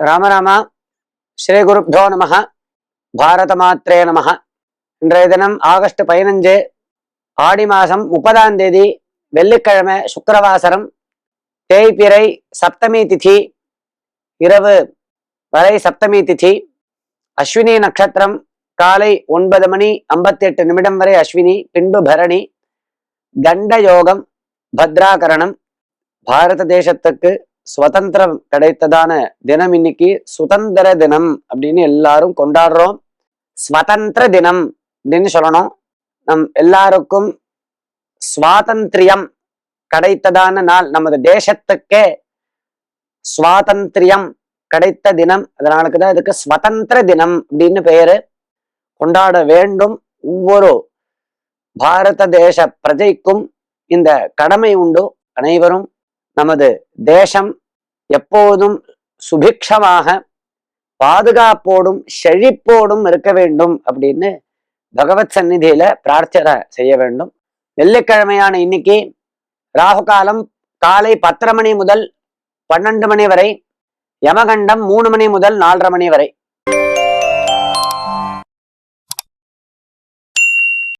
ராமராமா ஸ்ரீ குருப்தோ நம பாரத மாத்ரே நம இன்றைய தினம் ஆகஸ்ட் பதினஞ்சு ஆடி மாதம் முப்பதாம் தேதி வெள்ளிக்கிழமை சுக்கரவாசரம் தேய்பிறை சப்தமி திதி இரவு வரை சப்தமி திதி அஸ்வினி நட்சத்திரம் காலை ஒன்பது மணி ஐம்பத்தி எட்டு நிமிடம் வரை அஸ்வினி பின்பு பரணி தண்ட யோகம் பத்ராகரணம் பாரத தேசத்துக்கு சுதந்திரம் கிடைத்ததான தினம் இன்னைக்கு சுதந்திர தினம் அப்படின்னு எல்லாரும் கொண்டாடுறோம். சுதந்திர தினம் அப்படின்னு சொல்லணும். நம் எல்லாருக்கும் சுவாதந்திரியம் கிடைத்ததான நாள் நமது தேசத்துக்கே சுவாதந்திரியம் கிடைத்த தினம். அதனாலுக்கு தான் இதுக்கு சுதந்திர தினம் அப்படின்னு பெயரு. கொண்டாட வேண்டும். ஒவ்வொரு பாரத தேச பிரஜைக்கும் இந்த கடமை உண்டு. அனைவரும் நமது தேசம் எப்போதும் சுபிக்ஷமாக பாதுகாப்போடும் செழிப்போடும் இருக்க வேண்டும் அப்படின்னு பகவத் சந்நிதியில பிரார்த்தனை செய்ய வேண்டும். வெள்ளிக்கிழமையான இன்னைக்கு ராகு காலம் காலை பத்தரை மணி முதல் பன்னெண்டு மணி வரை யமகண்டம் மூணு மணி முதல் நாலரை மணி வரை.